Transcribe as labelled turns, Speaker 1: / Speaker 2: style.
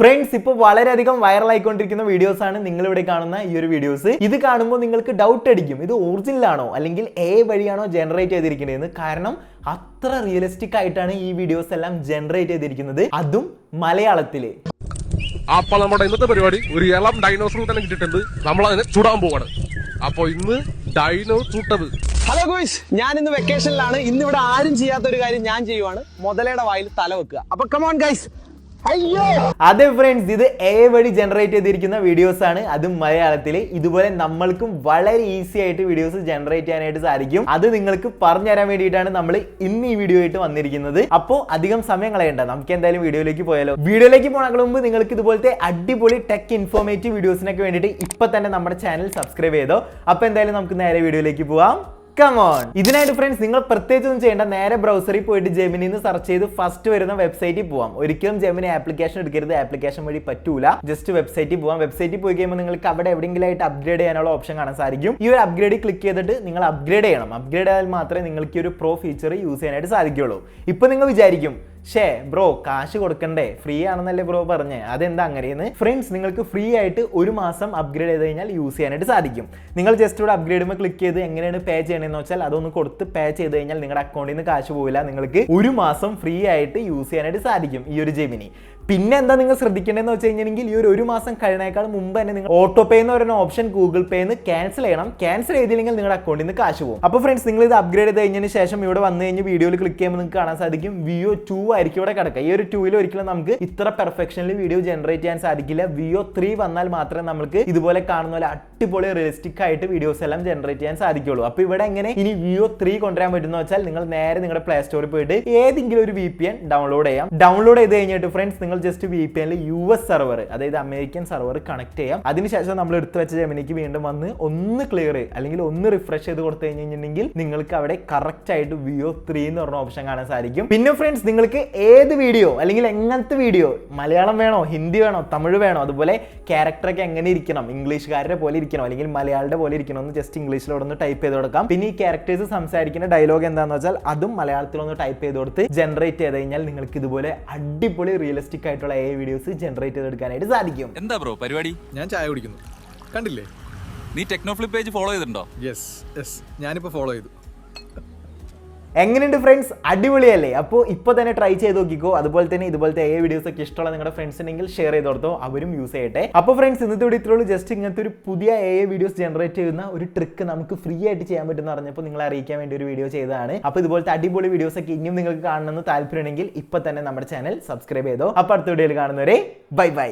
Speaker 1: Friends ഇപ്പോൾ വളരെയധികം വൈറലായിക്കൊണ്ടിരിക്കുന്ന videos ആണ് നിങ്ങൾ ഇവിടെ കാണുന്ന ഈ ഒരു വീഡിയോസ് ഇത് കാണുമ്പോൾ നിങ്ങൾക്ക് ഡൗട്ട് അടിക്കും. ഇത് ഒറിജിനൽ ആണോ? അല്ലെങ്കിൽ എ വഴിയാണോ ജനറേറ്റ് ചെയ്തിരിക്കുന്നതെന്ന്? കാരണം അത്ര റിയലിസ്റ്റിക് ആയിട്ടാണ് ഈ വീഡിയോസ് എല്ലാം ജനറേറ്റ് ചെയ്തിരിക്കുന്നത്. അതും മലയാളത്തിൽ.
Speaker 2: അപ്പൊ നമ്മുടെ ഇന്നത്തെ പരിപാടി ഒരു ഇളം ഡൈനോസർ തന്നെ കിട്ടിയിട്ടുണ്ട്. നമ്മൾ അതിനെ ചുടാൻ പോവാണ്. അപ്പൊ ഇന്ന് ഡൈനോ ചൂട്ടത്.
Speaker 3: ഹലോ ഗോയ്സ് ഞാൻ ഇന്ന് വെക്കേഷനിലാണ് ഇന്ന് ഇവിടെ ആരും ചെയ്യാത്ത ഒരു കാര്യം ഞാൻ ചെയ്യുവാണ്. മുതലയുടെ വായിൽ തല വെക്കുക. അപ്പൊ കമോൺ ഗൈസ്
Speaker 1: അതെ ഫ്രണ്ട്സ് ഇത് എ വഴി ജനറേറ്റ് ചെയ്തിരിക്കുന്ന വീഡിയോസ് ആണ്. അത് മലയാളത്തിൽ ഇതുപോലെ നമ്മൾക്കും വളരെ ഈസി ആയിട്ട് വീഡിയോസ് ജനറേറ്റ് ചെയ്യാനായിട്ട് സാധിക്കും. അത് നിങ്ങൾക്ക് പറഞ്ഞു തരാൻ വേണ്ടിയിട്ടാണ് നമ്മൾ ഇന്ന് ഈ വീഡിയോ ആയിട്ട് വന്നിരിക്കുന്നത്. അപ്പോ അധികം സമയം കളയണ്ട. നമുക്ക് എന്തായാലും വീഡിയോയിലേക്ക് പോയാലോ? വീഡിയോയിലേക്ക് പോകണ മുമ്പ് നിങ്ങൾക്ക് ഇതുപോലത്തെ അടിപൊളി ടെക് ഇൻഫോർമേറ്റീവ് വീഡിയോസിനൊക്കെ വേണ്ടിയിട്ട് ഇപ്പൊ തന്നെ നമ്മുടെ ചാനൽ സബ്സ്ക്രൈബ് ചെയ്തോ. അപ്പോൾ എന്തായാലും നമുക്ക് നേരെ വീഡിയോയിലേക്ക് പോവാം. കമോൺ ഇതിനായിട്ട് ഫ്രണ്ട്സ് നിങ്ങൾ പ്രത്യേകിച്ച് ഒന്നും ചെയ്യേണ്ട. നേരെ ബ്രൗസറിൽ പോയിട്ട് ജെമിനി എന്ന് സെർച്ച് ചെയ്ത് ഫസ്റ്റ് വരുന്ന വെബ്സൈറ്റിൽ പോവാം. ഒരിക്കലും ജെമിനി ആപ്ലിക്കേഷൻ എടുക്കരുത്. ആപ്ലിക്കേഷൻ വഴി പറ്റൂല. ജസ്റ്റ് വെബ്സൈറ്റിൽ പോവാം. വെബ്സൈറ്റിൽ പോയി കഴിയുമ്പോൾ നിങ്ങൾക്ക് അവിടെ എവിടെയെങ്കിലും ആയിട്ട് അപ്ഗ്രേഡ് ചെയ്യാനുള്ള ഓപ്ഷൻ കാണാൻ സാധിക്കും. ഈ ഒരു അപ്ഗ്രേഡ് ക്ലിക്ക് ചെയ്തിട്ട് നിങ്ങൾ അപ്ഗ്രേഡ് ചെയ്യണം. അപ്ഗ്രേഡ് ആയാൽ മാത്രമേ നിങ്ങൾക്ക് ഒരു പ്രോ ഫീച്ചർ യൂസ് ചെയ്യാനായിട്ട് സാധിക്കുള്ളൂ ഇപ്പൊ നിങ്ങൾ വിചാരിക്കും ഷേ ബ്രോ കാശ് കൊടുക്കണ്ടേ? ഫ്രീ ആണെന്നല്ലേ ബ്രോ പറഞ്ഞ്? അതെന്താ അങ്ങനെയെന്ന്? ഫ്രണ്ട്സ് നിങ്ങൾക്ക് ഫ്രീ ആയിട്ട് ഒരു മാസം അപ്ഗ്രേഡ് ചെയ്ത് കഴിഞ്ഞാൽ യൂസ് ചെയ്യാനായിട്ട് സാധിക്കും. നിങ്ങൾ ജസ്റ്റ് ഇവിടെ അപ്ഗ്രേഡ് ചെയ്യുമ്പോൾ ക്ലിക്ക് ചെയ്ത് എങ്ങനെയാണ് പേ ചെയ്യണമെന്ന് വെച്ചാൽ അതൊന്ന് കൊടുത്ത് പേ ചെയ്ത് കഴിഞ്ഞാൽ നിങ്ങളുടെ അക്കൗണ്ടിൽ നിന്ന് കാശ് പോവില്ല. നിങ്ങൾക്ക് ഒരു മാസം ഫ്രീ ആയിട്ട് യൂസ് ചെയ്യാനായിട്ട് സാധിക്കും ഈ ഒരു ജെമിനി പിന്നെ എന്താ നിങ്ങൾ ശ്രദ്ധിക്കേണ്ടതെന്ന് വെച്ച് കഴിഞ്ഞിട്ടുണ്ടെങ്കിൽ ഈ ഒരു ഒരു മാസം കഴിഞ്ഞേക്കാൾ മുമ്പ് തന്നെ നിങ്ങൾ ഓട്ടോ പേ എന്ന് പറയുന്ന ഓപ്ഷൻ ഗൂഗിൾ പേ എന്ന് ക്യാൻസൽ ചെയ്യണം. ക്യാൻസൽ ചെയ്തില്ലെങ്കിൽ നിങ്ങളുടെ അക്കൗണ്ടിൽ നിന്ന് കാശ് പോകും. അപ്പോൾ ഫ്രണ്ട്സ് നിങ്ങൾ ഇത് അപ്ഗ്രേഡ് ചെയ്ത് കഴിഞ്ഞതിന് ശേഷം ഇവിടെ വന്നു കഴിഞ്ഞ് വീഡിയോയിൽ ക്ലിക്ക് ചെയ്യുമ്പോൾ നിങ്ങൾക്ക് കാണാൻ സാധിക്കും. വിയോ ടു ആയിരിക്കും ഇവിടെ കിടക്കുക. ഈ ഒരു ടൂവിൽ ഒരിക്കലും നമുക്ക് ഇത്ര പെർഫെക്ഷനിൽ വീഡിയോ ജനറേറ്റ് ചെയ്യാൻ സാധിക്കില്ല. വിയോ ത്രീ വന്നാൽ മാത്രമേ നമുക്ക് ഇതുപോലെ കാണുന്ന പോലെ അടിപൊളി റിയലിസ്റ്റിക് ആയിട്ട് വീഡിയോസ് എല്ലാം ജനറേറ്റ് ചെയ്യാൻ സാധിക്കുള്ളൂ. അപ്പോൾ ഇവിടെ എങ്ങനെ ഇനി വിയോ ത്രീ കൊണ്ടുവരാൻ പറ്റുന്ന വെച്ചാൽ നിങ്ങൾ നേരെ നിങ്ങളുടെ പ്ലേ സ്റ്റോറിൽ പോയിട്ട് ഏതെങ്കിലും ഒരു വി ഡൗൺലോഡ് ചെയ്യാം. ഡൗൺലോഡ് ചെയ്ത് കഴിഞ്ഞിട്ട് ഫ്രണ്ട്സ് നിങ്ങൾ ജസ്റ്റ് വി പി എനിൽ യു എസ് സെർവർ അതായത് അമേരിക്കൻ സെർവർ കണക്ട് ചെയ്യാം. അതിനുശേഷം നമ്മൾ എടുത്തു വെച്ച ജെമിനിക്ക് വീണ്ടും വന്ന് ഒന്ന് ക്ലിയർ അല്ലെങ്കിൽ ഒന്ന് റിഫ്രഷ് ചെയ്ത് കൊടുത്തു കഴിഞ്ഞിട്ടുണ്ടെങ്കിൽ നിങ്ങൾക്ക് അവിടെ കറക്റ്റ് ആയിട്ട് വിയോ ത്രീ എന്ന് പറഞ്ഞ ഓപ്ഷൻ കാണാൻ സാധിക്കും. പിന്നെ ഫ്രണ്ട്സ് നിങ്ങൾക്ക് ഏത് വീഡിയോ അല്ലെങ്കിൽ എങ്ങനത്തെ വീഡിയോ മലയാളം വേണോ ഹിന്ദി വേണോ തമിഴ് വേണോ അതുപോലെ ക്യാരക്ടറൊക്കെ എങ്ങനെ ഇരിക്കണം ഇംഗ്ലീഷുകാരുടെ പോലെ ഇരിക്കണം അല്ലെങ്കിൽ മലയാളിയുടെ പോലെ ഇരിക്കണം എന്ന് ജസ്റ്റ് ഇംഗ്ലീഷിലോട് ഒന്ന് ടൈപ്പ് ചെയ്ത് കൊടുക്കാം. പിന്നെ ഈ ക്യാരക്ടേഴ്സ് സംസാരിക്കുന്ന ഡയലോഗ് എന്താണെന്ന് വെച്ചാൽ അതും മലയാളത്തിൽ ഒന്ന് ടൈപ്പ് ചെയ്ത് കൊടുത്ത് ജനറേറ്റ് ചെയ്ത് കഴിഞ്ഞാൽ നിങ്ങൾക്ക് ഇതുപോലെ അടിപൊളി റിയലിസ്റ്റിക് ആയിട്ടുള്ള എ വീഡിയോസ് ജനറേറ്റ് ചെയ്തെടുക്കാനായിട്ട് സാധിക്കും.
Speaker 4: എന്താ ബ്രോ പരിപാടി?
Speaker 5: ഞാൻ ചായ കുടിക്കുന്നു. കണ്ടില്ലേ?
Speaker 4: നീ ടെക്നോ ഫ്ലിപ്പ് പേജ് ഫോളോ ചെയ്തിട്ടുണ്ടോ?
Speaker 5: യെസ് യെസ് ഞാനിപ്പോൾ ഫോളോ ചെയ്തു.
Speaker 1: എങ്ങനെയുണ്ട് ഫ്രണ്ട്സ് അടിപൊളിയല്ലേ? അപ്പോൾ ഇപ്പോൾ തന്നെ ട്രൈ ചെയ്ത് നോക്കിക്കോ. അതുപോലെ തന്നെ ഇതുപോലത്തെ ഏ വീഡിയോസ് ഒക്കെ ഇഷ്ടമുള്ള നിങ്ങളുടെ ഫ്രണ്ട്സ് ഉണ്ടെങ്കിൽ ഷെയർ ചെയ്ത് കൊടുത്തോ. അവരും യൂസ് ചെയ്യട്ടെ. അപ്പോൾ ഫ്രണ്ട്സ് ഇന്നത്തെ വീഡിയോ ഇത്രയുള്ളൂ ജസ്റ്റ് ഇങ്ങനത്തെ ഒരു പുതിയ എ വീഡിയോസ് ജനറേറ്റ് ചെയ്യുന്ന ഒരു ട്രിക്ക് നമുക്ക് ഫ്രീ ആയിട്ട് ചെയ്യാൻ പറ്റുമെന്ന് പറഞ്ഞപ്പോൾ നിങ്ങളെ അറിയിക്കാൻ വേണ്ടി ഒരു വീഡിയോ ചെയ്തതാണ്. അപ്പോൾ ഇതുപോലത്തെ അടിപൊളി വീഡിയോസ് ഒക്കെ ഇനിയും നിങ്ങൾക്ക് കാണണമെന്ന് താല്പര്യമുണ്ടെങ്കിൽ ഇപ്പോൾ തന്നെ നമ്മുടെ ചാനൽ സബ്സ്ക്രൈബ് ചെയ്തോ. അപ്പോൾ അടുത്ത വീഡിയോയിൽ കാണുന്നവരെ ബൈ ബൈ